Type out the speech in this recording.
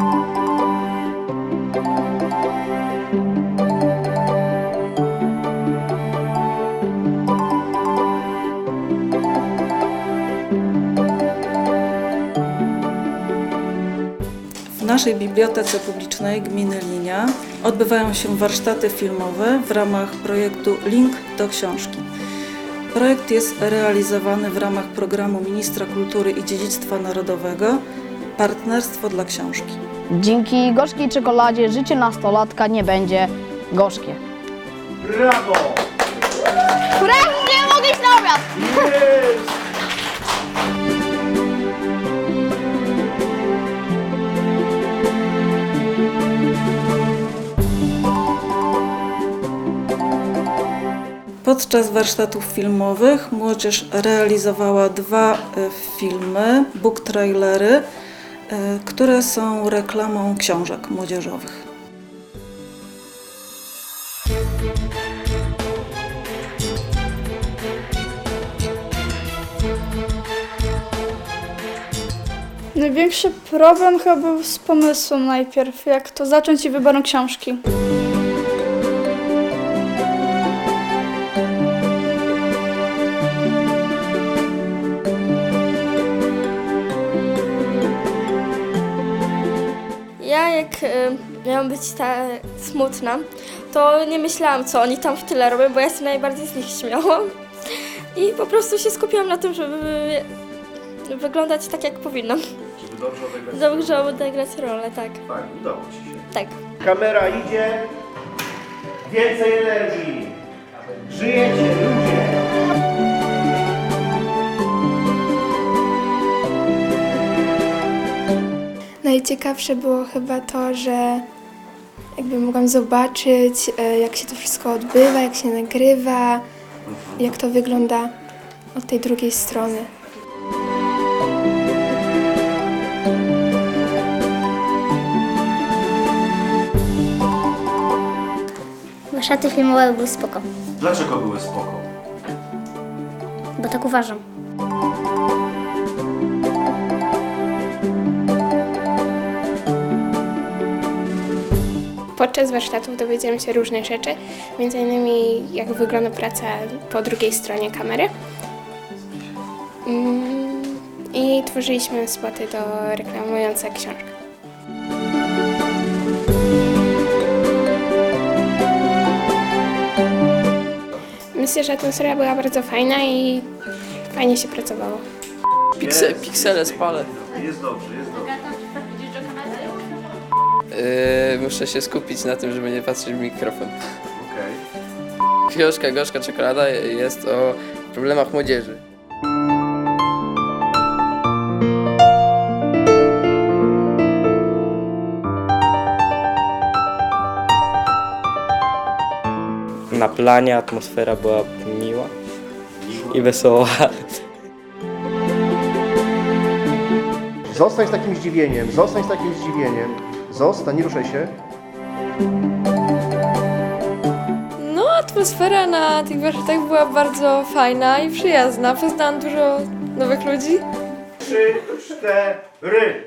W naszej Bibliotece Publicznej Gminy Linia odbywają się warsztaty filmowe w ramach projektu Link do książki. Projekt jest realizowany w ramach programu Ministra Kultury i Dziedzictwa Narodowego Partnerstwo dla Książki. Dzięki gorzkiej czekoladzie życie nastolatka nie będzie gorzkie. Brawo! Nie mogę iść na obiad! Jest! Podczas warsztatów filmowych młodzież realizowała dwa e, filmy, book trailery, które są reklamą książek młodzieżowych. Największy problem chyba był z pomysłem najpierw, jak to zacząć i wyborem książki. Ja jak y, miałam być ta smutna, to nie myślałam, co oni tam w tyle robią, bo ja się najbardziej z nich śmiałam. I po prostu się skupiłam na tym, żeby wyglądać tak, jak powinnam. Żeby dobrze odegrać. Dobrze odegrać rolę, tak. Tak, udało Ci się. Tak. Kamera idzie. Więcej energii. Żyjecie, Najciekawsze było chyba to, że jakby mogłam zobaczyć, e, jak się to wszystko odbywa, jak się nagrywa, jak to wygląda od tej drugiej strony. Warsztaty filmowe były spoko, Dlaczego były spoko? bo tak uważam. Podczas warsztatów dowiedziałam się różnych rzeczy, między innymi jak wygląda praca po drugiej stronie kamery. Mm, I tworzyliśmy spoty do reklamujące książkę. Myślę, że atmosfera była bardzo fajna i fajnie się pracowało. Pikse, piksele spalę. Jest dobrze, jest dobrze. Yy, muszę się skupić na tym, żeby nie patrzeć w mikrofon. Okej. Książka Gorzka Czekolada jest o problemach młodzieży. Na planie atmosfera była miła i wesoła. Zostań z takim zdziwieniem, zostań z takim zdziwieniem. Zostań, nie ruszaj się. No, atmosfera na tych warsztatach była bardzo fajna i przyjazna. Poznałam dużo nowych ludzi. Trzy, cztery.